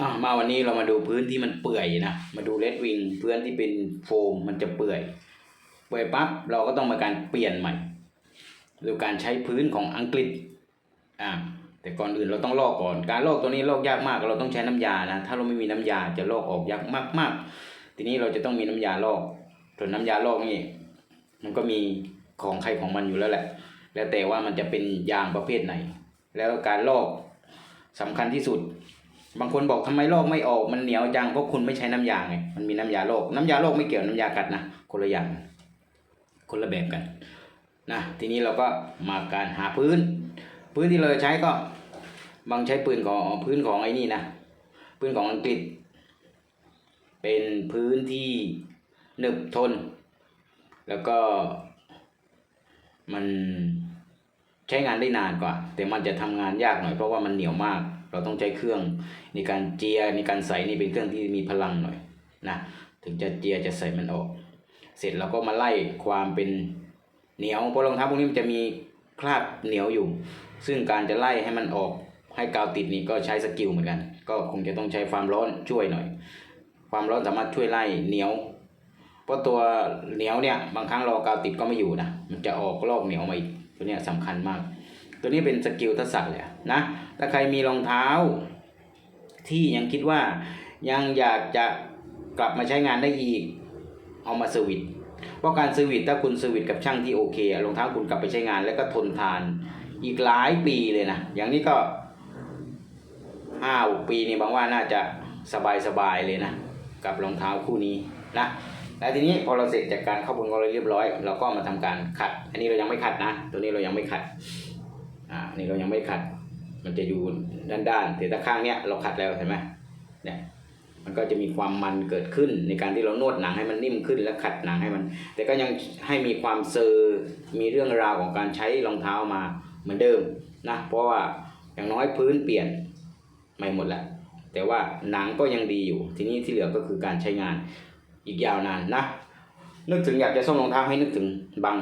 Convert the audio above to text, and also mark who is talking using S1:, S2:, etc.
S1: อะมาวันนี้เรามาดูพื้นที่มันเปื่อยนะ มาดูเลดวิงพื้นที่เป็นโฟมมันจะเปื่อย เปื่อยปั๊บเราก็ต้องมาการเปลี่ยนใหม่โดยการใช้พื้นของอังกฤษอ่าแต่ก่อนอื่นเราต้องลอกก่อน การลอกตัวนี้ลอกยากมาก เราต้องใช้น้ำยานะ ถ้าเราไม่มีน้ำยาจะลอกออกยากมากๆ ทีนี้เราจะต้องมีน้ำยาลอกส่วนน้ำยาลอกนี่มันก็มีของใครของมันอยู่แล้วแหละ แล้วแต่ว่ามันจะเป็นยางประเภทไหน แล้วการลอกสำคัญที่สุด บางคนบอกทำไมลอกไม่ออกมันเหนียวจังเพราะคุณไม่ใช้น้ำยาไงมันมีน้ำยาลอกน้ำยาลอกไม่เกี่ยวน้ำยากัดนะคนละอย่างคนละแบบกันนะทีนี้เราก็มาการหาพื้น พื้นที่เราใช้ก็บางใช้ปืนของพื้นของไอ้นี่นะพื้นของอังกฤษ เป็นพื้นที่หนึบทน แล้วก็มันใช้งานได้นานกว่า แต่มันจะทำงานยากหน่อยเพราะว่ามันเหนียวมาก เราต้องใช้เครื่องในการเจียในการใส่นี่เป็นเครื่องที่มีพลังหน่อยนะถึงจะเจียจะใส่มันออก เสร็จเราก็มาไล่ความเป็นเหนียวเพราะรองเท้าพวกนี้มันจะมีคราบเหนียวอยู่ ซึ่งการจะไล่ให้มันออกให้กาวติดนี่ก็ใช้สกิลเหมือนกัน ก็คงจะต้องใช้ความร้อนช่วยหน่อย ความร้อนสามารถช่วยไล่เหนียว เพราะตัวเหนียวเนี่ยบางครั้งเรากาวติดก็ไม่อยู่นะมันจะออกลอกเหนียวมาอีกตัวเนี้ยสำคัญมาก ตัวนี้เป็นสกิลทักษะเลยนะถ้าใครมีรองเท้า ที่ยังคิดว่ายังอยากจะกลับมาใช้งานได้อีก เอามาเซอร์วิสเพราะการเซอร์วิสถ้าคุณเซอร์วิสกับช่างที่โอเครองเท้าคุณกลับไปใช้งานแล้วก็ทนทานอีกหลายปีเลยนะ อย่างนี้ก็ห้าปีนี่บางว่าน่าจะสบายสบายเลยนะ กับรองเท้าคู่นี้นะแล้วทีนี้พอเราเสร็จจากการเข้าบนของเราเรียบร้อย เราก็มาทำการขัด อันนี้เรายังไม่ขัดนะ ตัวนี้เรายังไม่ขัด อ่านี่เรายังไม่ขัด มันจะอยู่ด้านๆแต่ถ้าข้างเนี้ยเราขัดแล้วเห็นไหมเนี่ยมันก็จะมีความมันเกิดขึ้นในการที่เรานวดหนังให้มันนิ่มขึ้นแล้วขัดหนังให้มัน แต่ก็ยังให้มีความเซอร์มีเรื่องราวของการใช้รองเท้ามาเหมือนเดิมนะเพราะว่าอย่างน้อยพื้นเปลี่ยนไม่หมดแล้วแต่ว่าหนังก็ยังดีอยู่ ทีนี้ที่เหลือก็คือการใช้งานอีกยาวนานนะนึกถึงอยากจะซ่อมรองเท้าให้นึกถึงบัง